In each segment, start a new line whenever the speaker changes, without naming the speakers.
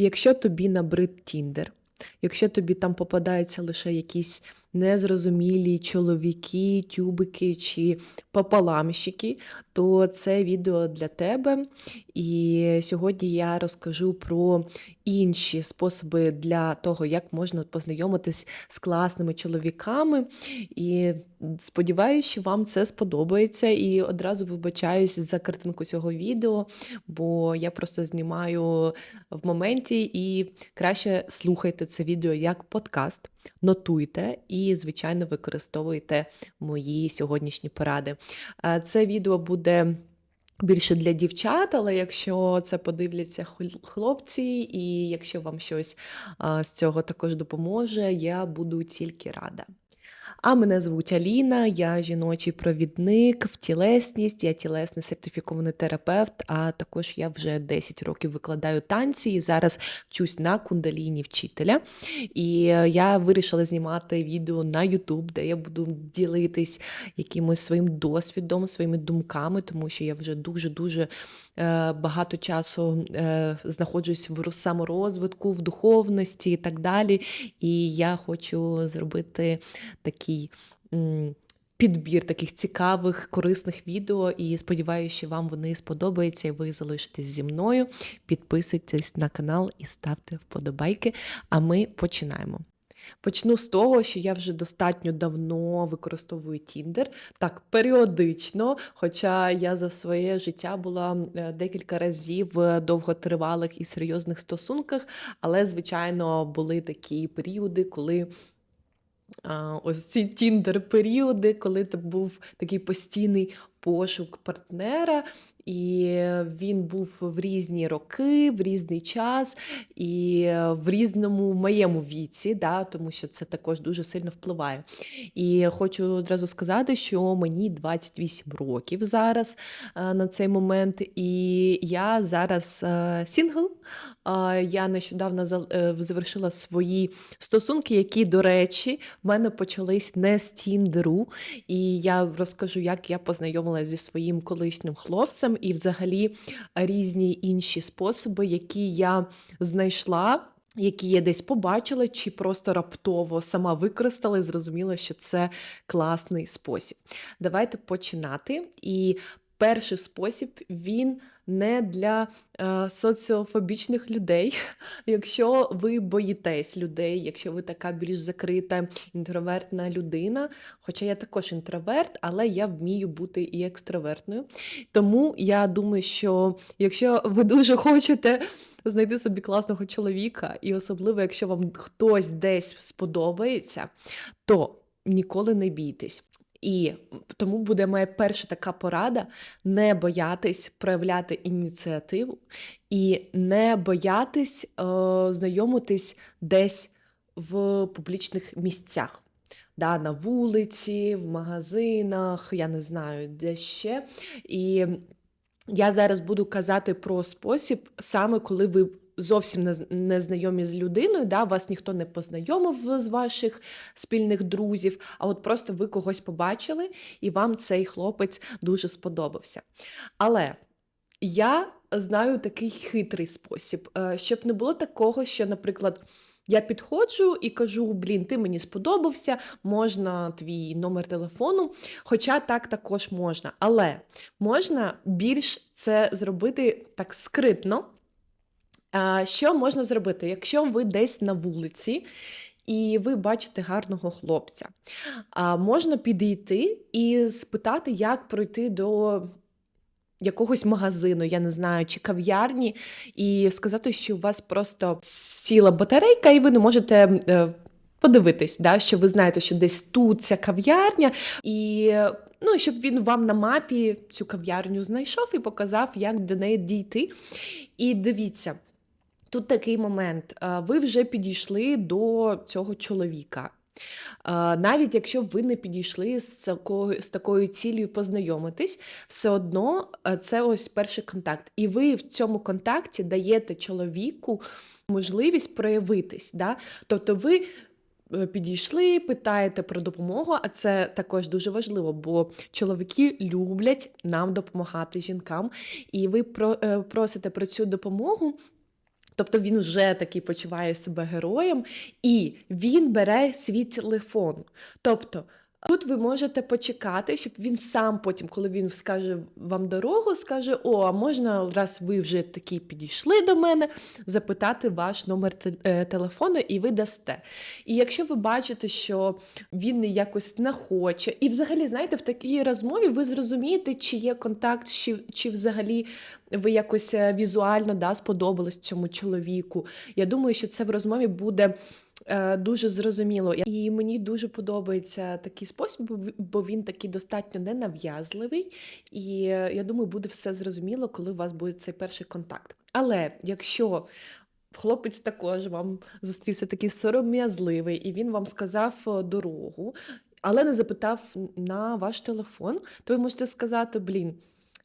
Якщо тобі набрид Тіндер, якщо тобі там попадаються лише якісь незрозумілі чоловіки, тюбики чи пополамщики, то це відео для тебе. І сьогодні я розкажу про інші способи для того, як можна познайомитись з класними чоловіками. І сподіваюся, що вам це сподобається. І одразу вибачаюсь за картинку цього відео, бо я просто знімаю в моменті і краще слухайте це відео як подкаст, нотуйте і, звичайно, використовуйте мої сьогоднішні поради. Е, Це відео буде. Більше для дівчат, але якщо це подивляться хлопці, і якщо вам щось з цього також допоможе, я буду тільки рада. А мене звуть Аліна, я жіночий провідник в тілесність, я тілесний сертифікований терапевт, а також я вже 10 років викладаю танці і зараз вчусь на кундаліні вчителя. І е, я вирішила знімати відео на YouTube, де я буду ділитись якимось своїм досвідом, своїми думками, тому що я вже дуже-дуже багато часу е, знаходжусь в саморозвитку, в духовності і так далі. І я хочу зробити такий. Підбір таких цікавих, корисних відео, і сподіваюся, що вам вони сподобаються, і ви залишитесь зі мною. Підписуйтесь на канал і ставте вподобайки. А ми починаємо. Почну з того, що я вже достатньо давно використовую Tinder, так періодично. Хоча я за своє життя була е, декілька разів в довготривалих і серйозних стосунках, але, звичайно, були такі періоди, коли. Ось ці тіндер-періоди, коли це був такий постійний пошук партнера, і він був в різні роки, в різний час і в різному моєму віці, да, тому що це також дуже сильно впливає. І хочу одразу сказати, що мені 28 років зараз е, на цей момент, і я зараз е, сингл. Я нещодавно е, завершила свої стосунки, які, до речі, в мене почались не з Тіндеру. І я розкажу, як я познайомилася зі своїм колишнім хлопцем, і взагалі різні інші способи, які я знайшла. Які я десь побачила, чи просто раптово сама використала і зрозуміла, що це класний спосіб. Давайте починати. І перший спосіб він не для е, соціофобічних людей. Якщо ви боїтесь людей, якщо ви така більш закрита інтровертна людина, хоча я також інтроверт, але я вмію бути і екстравертною. Тому я думаю, що якщо ви дуже хочете знайти собі класного чоловіка, і особливо, якщо вам хтось десь сподобається, то ніколи не бійтесь. І тому буде моя перша така порада: не боятись проявляти ініціативу і не боятись е, знайомитись десь в публічних місцях. Да, на вулиці, в магазинах, я не знаю, де ще. І я зараз буду казати про спосіб, саме коли ви зовсім не, знайомі з людиною, да, вас ніхто не познайомив з ваших спільних друзів, а от просто ви когось побачили, і вам цей хлопець дуже сподобався. Але я знаю такий хитрий спосіб, е, щоб не було такого, що, наприклад, я підходжу і кажу: блін, ти мені сподобався, можна твій номер телефону. Хоча так також можна. Але можна більш це зробити так скритно. Що можна зробити, якщо ви десь на вулиці і ви бачите гарного хлопця? Можна підійти і спитати, як пройти до якогось магазину, я не знаю, чи кав'ярні, і сказати, що у вас просто сіла батарейка, і ви не можете. е, Подивитись, да, що ви знаєте, що десь тут ця кав'ярня, і ну, щоб він вам на мапі цю кав'ярню знайшов і показав, як до неї дійти. І дивіться, Тут такий момент. Ви вже підійшли до цього чоловіка. Навіть якщо ви не підійшли з такою, з такою цілею познайомитись, все одно це ось перший контакт. І ви в цьому контакті даєте чоловіку можливість проявитись. Да? Тобто ви е, підійшли, питаєте про допомогу, а це також дуже важливо, бо чоловіки люблять нам допомагати жінкам, і ви е, просите про цю допомогу Тобто він вже такий почуває себе героєм, і він бере свій телефон. Тобто тут ви можете почекати, щоб він сам потім, коли він скаже вам дорогу, скаже: О, а можна, раз ви вже такі підійшли до мене, запитати ваш номер е, телефону, і ви дасте. І якщо ви бачите, що він якось не хоче, і взагалі, знаєте, в такій розмові ви зрозумієте, чи є контакт, чи, чи взагалі ви якось е, візуально да, сподобались цьому чоловіку. Я думаю, що це в розмові буде дуже зрозуміло. І мені дуже подобається такий спосіб, бо він такий достатньо ненав'язливий. І е, я думаю, буде все зрозуміло, коли у вас буде цей перший контакт. Але якщо хлопець також вам зустрівся такий сором'язливий, і він вам сказав е, дорогу, але не запитав на ваш телефон, то ви можете сказати: блін,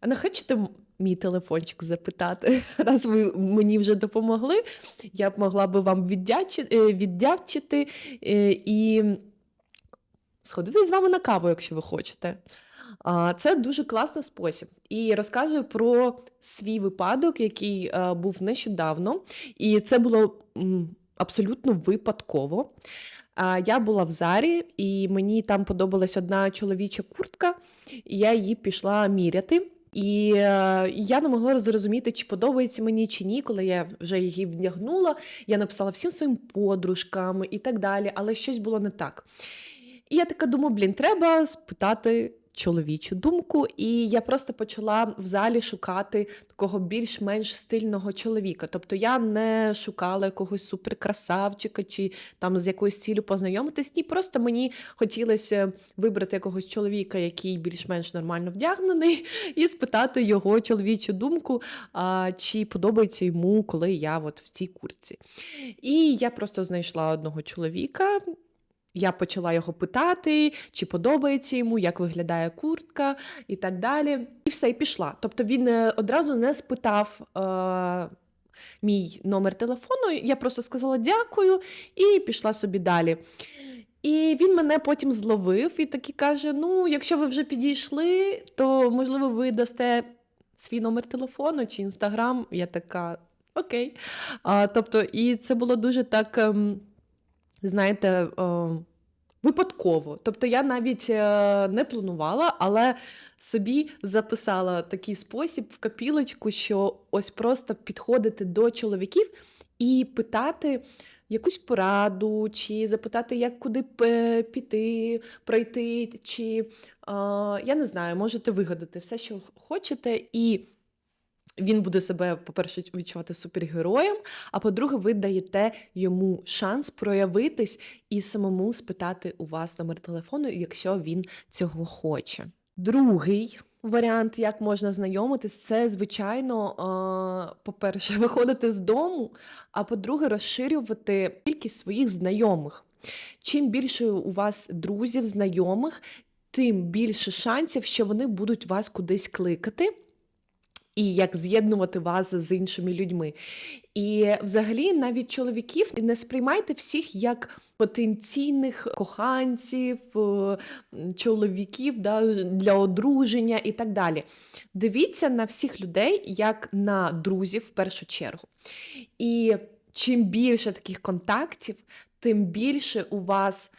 а не хочете мій телефончик запитати, раз ви мені вже допомогли, я б могла би вам віддячити, віддячити е, і сходити з вами на каву, якщо ви хочете. Це дуже класний спосіб. І розказую про свій випадок, який е, був нещодавно, і це було абсолютно випадково. Я була в Зарі, і мені там подобалась одна чоловіча куртка, і я її пішла міряти. І е, я не могла зрозуміти, чи подобається мені чи ні, коли я вже її вдягнула. Я написала всім своїм подружкам і так далі, але щось було не так. І я така думаю, блін, треба спитати чоловічу думку. І я просто почала в залі шукати такого більш-менш стильного чоловіка. Тобто я не шукала якогось суперкрасавчика чи там з якоюсь цілю познайомитись. Ні, просто мені хотілося вибрати якогось чоловіка, який більш-менш нормально вдягнений, і спитати його чоловічу думку, а, чи подобається йому, коли я от в цій куртці. І я просто знайшла одного чоловіка. Я почала його питати, чи подобається йому, як виглядає куртка і так далі. І все, і пішла. Тобто він е, одразу не спитав е, мій номер телефону. Я просто сказала дякую і пішла собі далі. І він мене потім зловив і таки каже: Ну, якщо ви вже підійшли, то можливо ви дасте свій номер телефону чи інстаграм. Я така окей. А, тобто, і це було дуже так. ем, знаєте, е, випадково. Тобто я навіть е, не планувала, але собі записала такий спосіб в копілочку, що ось просто підходити до чоловіків і питати. Якусь пораду, чи запитати, як куди піти, пройти, чи е, я не знаю, можете вигадати все, що хочете, і він буде себе, по-перше, відчувати супергероєм, а по-друге, ви даєте йому шанс проявитись і самому спитати у вас номер телефону, якщо він цього хоче. Другий варіант, як можна знайомитись, це, звичайно, по-перше, виходити з дому, а по-друге, розширювати кількість своїх знайомих. Чим більше у вас друзів, знайомих, тим більше шансів, що вони будуть вас кудись кликати і як з'єднувати вас з іншими людьми. І взагалі навіть чоловіків не сприймайте всіх як потенційних коханців, е, чоловіків да, для одруження і так далі. Дивіться на всіх людей як на друзів в першу чергу. І чим більше таких контактів, тим більше у вас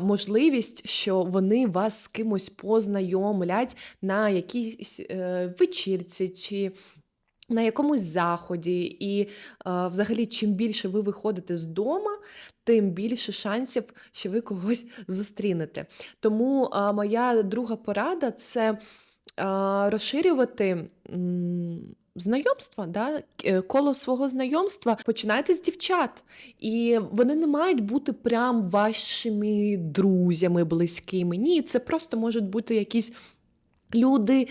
можливість, що вони вас з кимось познайомлять на якійсь е, вечірці чи на якомусь заході. І е, взагалі, чим більше ви виходите з дома, тим більше шансів, що ви когось зустрінете. Тому е, моя друга порада це е, розширювати. Знайомства, да? е, коло свого знайомства починайте з дівчат, і вони не мають бути прям вашими друзями близькими. Ні, це просто можуть бути якісь люди,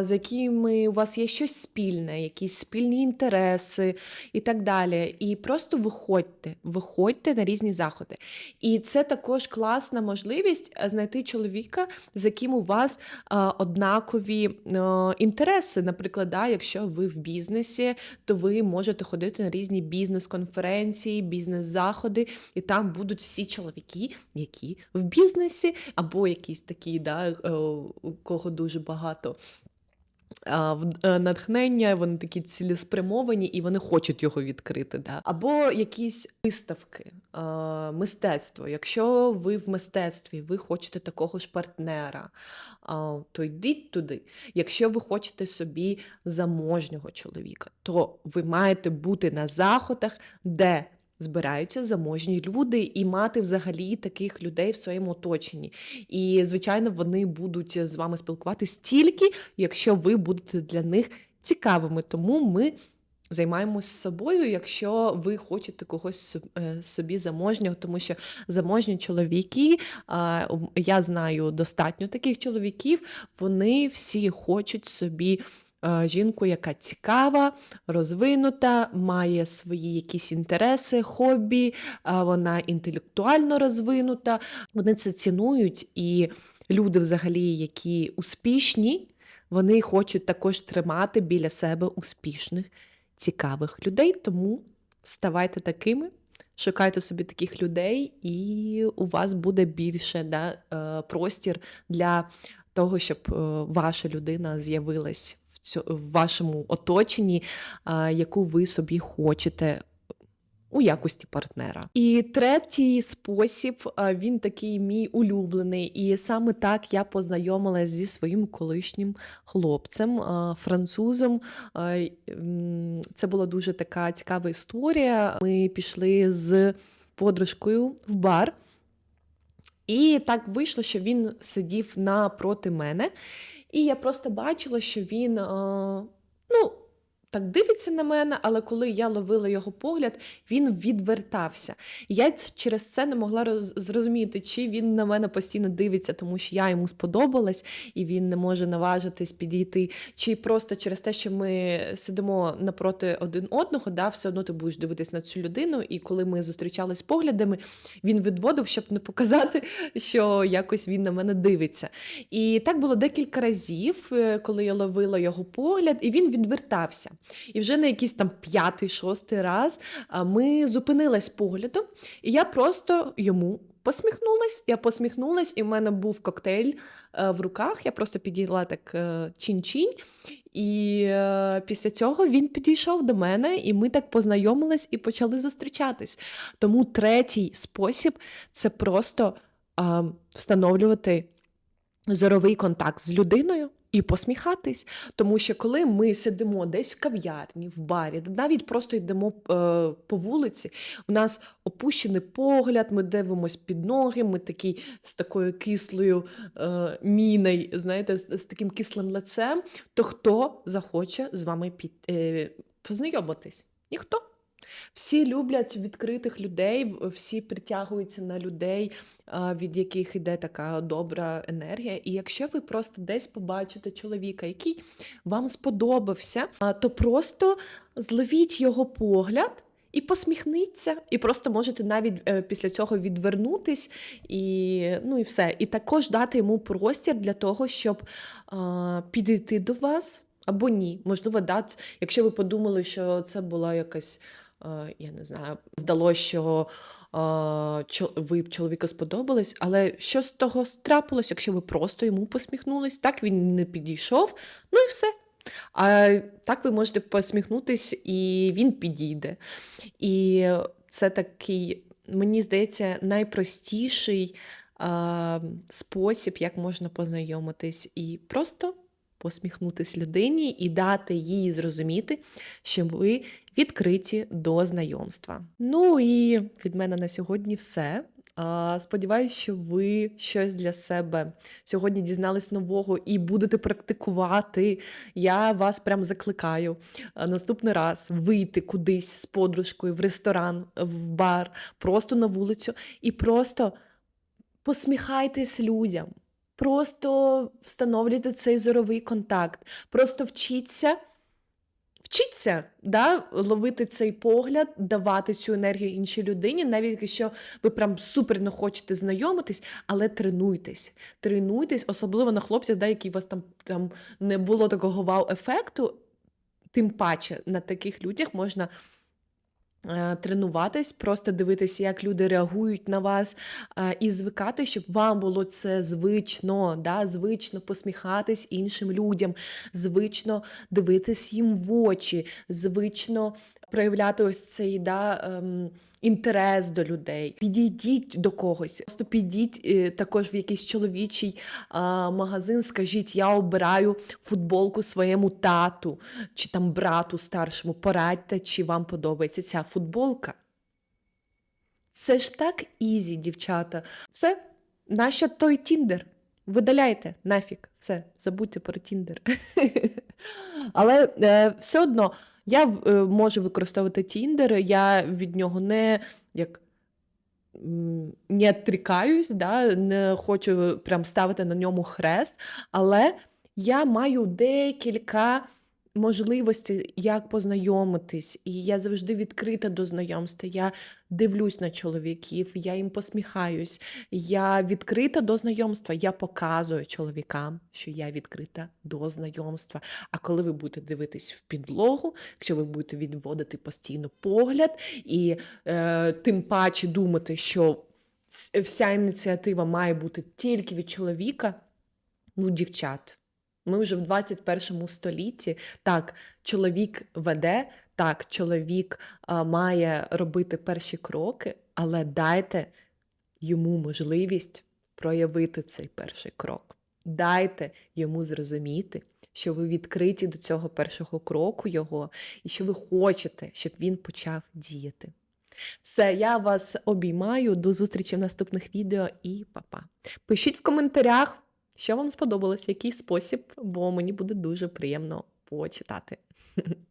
з якими у вас є щось спільне, якісь спільні інтереси і так далі. І просто виходьте, виходьте на різні заходи. І це також класна можливість е, знайти чоловіка, з яким у вас однакові е, інтереси. Наприклад, да, якщо ви в бізнесі, то ви можете ходити на різні бізнес-конференції, бізнес-заходи, і там будуть всі чоловіки, які в бізнесі, або якісь такі, да, е, кого дуже багато е, натхнення, вони такі цілеспрямовані і вони хочуть його відкрити. Да. Або якісь виставки, мистецтво. Якщо ви в мистецтві, ви хочете такого ж партнера, то йдіть туди. Якщо ви хочете собі заможнього чоловіка, то ви маєте бути на заходах, де збираються заможні люди, і мати взагалі таких людей в своєму оточенні. І, звичайно, вони будуть з вами спілкуватись тільки, якщо ви будете для них цікавими. Тому ми займаємось собою, якщо ви хочете когось е, собі заможнього, тому що заможні чоловіки, я знаю достатньо таких чоловіків, вони всі хочуть собі. Е, Жінку, яка цікава, розвинута, має свої якісь інтереси, хобі, вона інтелектуально розвинута. Вони це цінують, і люди, взагалі, які успішні, вони хочуть також тримати біля себе успішних, цікавих людей. Тому ставайте такими, шукайте собі таких людей, і у вас буде більше да, е, простір для того, щоб е, ваша людина з'явилась в, вашому оточенні, яку ви собі хочете у якості партнера. І третій спосіб він такий мій улюблений. І саме так я познайомилася зі своїм колишнім хлопцем, французом. Це була дуже така цікава історія. Ми пішли з подружкою в бар. І так вийшло, що він сидів напроти мене, і я просто бачила, що він е, ну, так дивиться на мене, але коли я ловила його погляд, він відвертався. Я через це не могла роз- зрозуміти, чи він на мене постійно дивиться, тому що я йому сподобалась, і він не може наважитись підійти, чи просто через те, що ми сидимо напроти один одного, да, все одно ти будеш дивитись на цю людину. І коли ми зустрічались поглядами, він відводив, щоб не показати, що якось він на мене дивиться. І так було декілька разів, е, коли я ловила його погляд, і він відвертався. І вже на якийсь там п'ятий, шостий раз ми зупинились поглядом, і я просто йому посміхнулась. Я посміхнулась, і в мене був коктейль е, в руках. Я просто підійшла так е, чин-чинь. І е, після цього він підійшов до мене, і ми так познайомились і почали зустрічатись. Тому третій спосіб це просто встановлювати зоровий контакт з людиною і посміхатись. Тому що коли ми сидимо десь в кав'ярні, в барі, навіть просто йдемо е, по вулиці, у нас опущений погляд, ми дивимось під ноги, ми такий з такою кислою е, міною, знаєте, з, з таким кислим лицем, то хто захоче з вами під, е, познайомитись? Ніхто. Всі люблять відкритих людей, всі притягуються на людей, від яких іде така добра енергія. І якщо ви просто десь побачите чоловіка, який вам сподобався, то просто зловіть його погляд. І посміхніться, і просто можете навіть е, після цього відвернутись, і ну і все. І також дати йому простір для того, щоб а, підійти до вас або ні. Можливо, да, ц- якщо ви подумали, що це була якась е, я не знаю, здалося, що е, ви б чоловіку сподобались, але що з того трапилось, якщо ви просто йому посміхнулись, так він не підійшов, ну і все. А так ви можете посміхнутись, і він підійде. І це такий, мені здається, найпростіший е, спосіб, як можна познайомитись, і просто посміхнутись людині і дати їй зрозуміти, що ви відкриті до знайомства. Ну і від мене на сьогодні все. Сподіваюсь, що ви щось для себе сьогодні дізнались нового і будете практикувати. Я вас прям закликаю наступний раз вийти кудись з подружкою в ресторан, в бар, просто на вулицю і просто посміхайтесь людям. Просто встановлюйте цей зоровий контакт, просто вчіться Вчіться да, ловити цей погляд, давати цю енергію іншій людині, навіть якщо ви прям супер не хочете знайомитись, але тренуйтесь. Тренуйтесь, особливо на хлопців, да, які у вас там, там не було такого вау-ефекту. Тим паче на таких людях можна тренуватись, просто дивитися, як люди реагують на вас, е, і звикати, щоб вам було це звично, да? звично посміхатись іншим людям, звично дивитись їм в очі, звично проявляти ось цей да, ем, інтерес до людей. Підійдіть до когось, просто підіть е, також в якийсь чоловічий а, магазин, скажіть, я обираю футболку своєму тату чи там брату старшому. Порадьте, чи вам подобається ця футболка. Це ж так ізі, дівчата. Все, нащо той Тіндер? Видаляйте нафіг, все, забудьте про Тіндер. Але е, все одно я е, можу використовувати Тіндер, я від нього не як. Не трікаюсь, да, не хочу прям ставити на ньому хрест, але я маю декілька можливостей, як познайомитись, і я завжди відкрита до знайомства. Я дивлюсь на чоловіків, я їм посміхаюсь, я відкрита до знайомства, я показую чоловікам, що я відкрита до знайомства. А коли ви будете дивитись в підлогу, якщо ви будете відводити постійно погляд, і е, тим паче думати, що вся ініціатива має бути тільки від чоловіка, ну, дівчат. Ми вже в 21 столітті. Так, чоловік веде, так, чоловік а, має робити перші кроки, але дайте йому можливість проявити цей перший крок. Дайте йому зрозуміти, що ви відкриті до цього першого кроку його, і що ви хочете, щоб він почав діяти. Все, я вас обіймаю. До зустрічі в наступних відео і па-па. Пишіть в коментарях, що вам сподобалось, який спосіб, бо мені буде дуже приємно почитати.